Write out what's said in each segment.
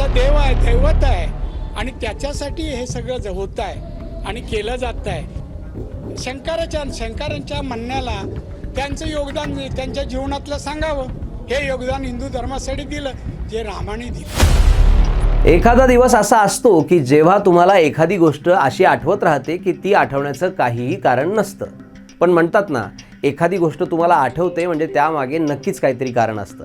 आमचा देव आहे दैवत आहे. आणि त्याच्यासाठी हे सगळं ज- होत आहे आणि केलं जात आहे. शंकराच्या शंकरांच्या म्हणण्याला त्यांचं योगदान त्यांच्या जीवनातलं सांगावं. हे योगदान हिंदू धर्मासाठी दिलं जे रामाने दिलं. एखादा दिवस असा असतो की जेव्हा तुम्हाला एखादी गोष्ट अशी आठवत राहते की ती आठवण्याचं काहीही कारण नसतं. पण म्हणतात ना एखादी गोष्ट तुम्हाला आठवते म्हणजे त्यामागे नक्कीच काहीतरी कारण असतं.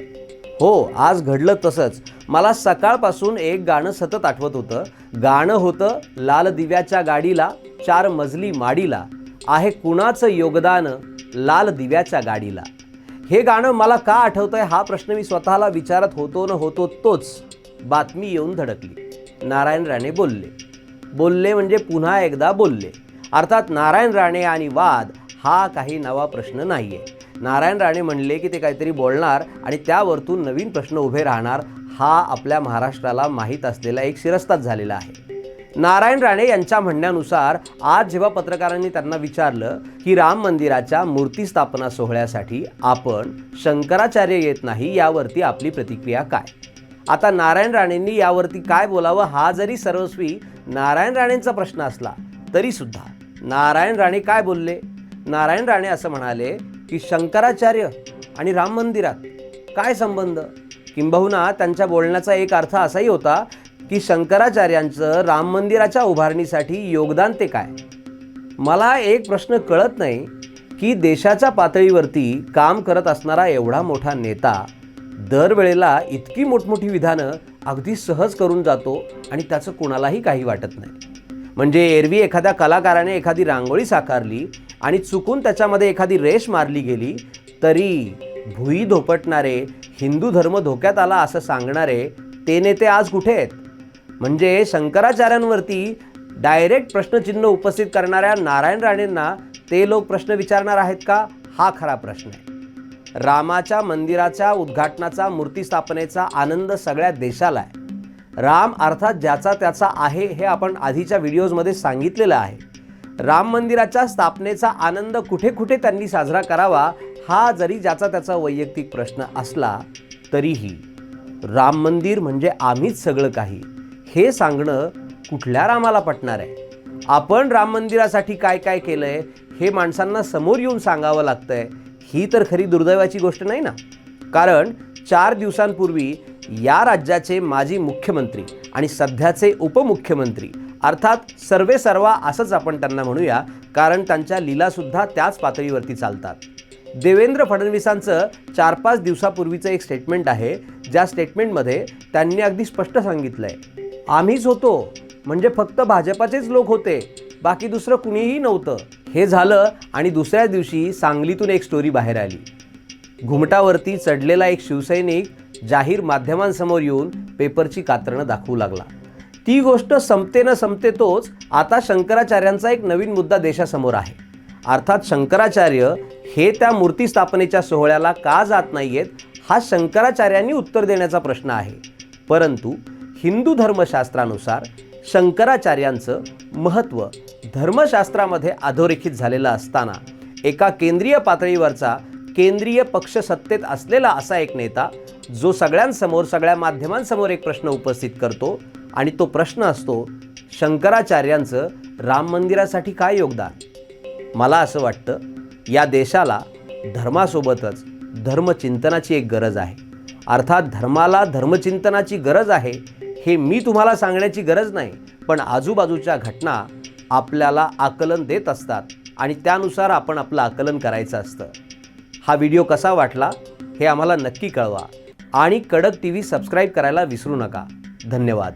हो आज घडलं तसंच. मला सकाळपासून एक गाणं सतत आठवत होतं. गाणं होतं लाल दिव्याच्या गाडीला चार मजली माडीला. आहे कुणाचं योगदान लाल दिव्याच्या गाडीला? हे गाणं मला का आठवतंय हा प्रश्न मी स्वतःला विचारत होतो न होतो तोच. बातमी येऊन धडकली. नारायण राणे बोलले. बोलले म्हणजे पुन्हा एकदा बोलले. अर्थात नारायण राणे आणि वाद हा काही नवा प्रश्न नाही आहे नारायण राणे म्हणले की ते काहीतरी बोलणार आणि त्यावरतून नवीन प्रश्न उभे राहणार हा आपल्या महाराष्ट्राला माहीत असलेला एक शिरस्ताच झालेला आहे. नारायण राणे यांच्या म्हणण्यानुसार आज जेव्हा पत्रकारांनी त्यांना विचारलं की राम मंदिराच्या मूर्ती स्थापना सोहळ्यासाठी आपण शंकराचार्य येत नाही यावरती आपली प्रतिक्रिया काय? आता नारायण राणेंनी यावरती काय बोलावं हा जरी सर्वस्वी नारायण राणेंचा प्रश्न असला तरीसुद्धा नारायण राणे काय बोलले? नारायण राणे असं म्हणाले की शंकराचार्य आणि राम मंदिरात काय संबंध? किंबहुना त्यांच्या बोलण्याचा एक अर्थ असाही होता की शंकराचार्यांचं राम मंदिराच्या उभारणीसाठी योगदान ते काय? मला एक प्रश्न कळत नाही की देशाच्या पातळीवरती काम करत असणारा एवढा मोठा नेता दरवेळेला इतकी मोठमोठी विधानं अगदी सहज करून जातो आणि त्याचं कोणालाही काही वाटत नाही. म्हणजे एरवी एखाद्या कलाकाराने एखादी रांगोळी साकारली आणि चुकून त्याच्यामध्ये एखादी रेष मारली गेली तरी भुई धोपटणारे हिंदू धर्म धोक्यात आला असं सांगणारे ते नेते आज कुठे आहेत? म्हणजे शंकराचार्यांवरती डायरेक्ट प्रश्नचिन्ह उपस्थित करणाऱ्या नारायण राणेंना ते लोक प्रश्न विचारणार आहेत का? हा खरा प्रश्न आहे. रामाच्या मंदिराच्या उद्घाटनाचा मूर्ती स्थापनेचा आनंद सगळ्या देशाला आहे. राम अर्थात ज्याचा त्याचा आहे हे आपण आधीच्या व्हिडिओजमध्ये सांगितलेलं आहे. राम मंदिराच्या स्थापनेचा आनंद कुठे कुठे त्यांनी साजरा करावा हा जरी ज्याचा त्याचा वैयक्तिक प्रश्न असला तरीही राम मंदिर म्हणजे आम्हीच सगळं काही. हे सांगणं कुठल्या रामाला पटणार आहे? आपण राम मंदिरासाठी काय काय केलं आहे हे माणसांना समोर येऊन सांगावं लागतं आहे ही तर खरी दुर्दैवाची गोष्ट नाही ना? कारण चार दिवसांपूर्वी या राज्याचे माजी मुख्यमंत्री आणि सध्याचे उपमुख्यमंत्री अर्थात सर्वे सर्वा असंच आपण त्यांना म्हणूया कारण त्यांच्या लीलासुद्धा त्याच पातळीवरती चालतात. देवेंद्र फडणवीसांचं चार पाच दिवसापूर्वीचं एक स्टेटमेंट आहे ज्या स्टेटमेंटमध्ये त्यांनी अगदी स्पष्ट सांगितलं आहे आम्हीच होतो म्हणजे फक्त भाजपाचेच लोक होते बाकी दुसरं कुणीही नव्हतं. हे झालं आणि दुसऱ्या दिवशी सांगलीतून एक स्टोरी बाहेर आली. घुमटावरती चढलेला एक शिवसैनिक जाहीर माध्यमांसमोर येऊन पेपरची कात्रणं दाखवू लागला. ती गोष्ट संपते न संपते तोच आता शंकराचार्यांचा एक नवीन मुद्दा देशासमोर आहे. अर्थात शंकराचार्य हे त्या मूर्ती स्थापनेच्या सोहळ्याला का जात नाहीयेत हा शंकराचार्यांनी उत्तर देण्याचा प्रश्न आहे. परंतु हिंदू धर्मशास्त्रानुसार शंकराचार्यांचं महत्त्व धर्मशास्त्रामध्ये अधोरेखित झालेलं असताना एका केंद्रीय पातळीवरचा केंद्रीय पक्ष सत्तेत असलेला असा एक नेता जो सगळ्यांसमोर सगळ्या माध्यमांसमोर एक प्रश्न उपस्थित करतो आणि तो प्रश्न असतो शंकराचार्यांचं राम मंदिरासाठी काय योगदान? मला असं वाटतं या देशाला धर्मासोबतच धर्मचिंतनाची एक गरज आहे. अर्थात धर्माला धर्मचिंतनाची गरज आहे हे मी तुम्हाला सांगण्याची गरज नाही पण आजूबाजूच्या घटना आपल्याला आकलन देत असतात आणि त्यानुसार आपण आपलं आकलन करायचं असतं. हा व्हिडिओ कसा वाटला हे आम्हाला नक्की कळवा. आणि कडक टी व्ही सबस्क्राईब करायला विसरू नका. धन्यवाद.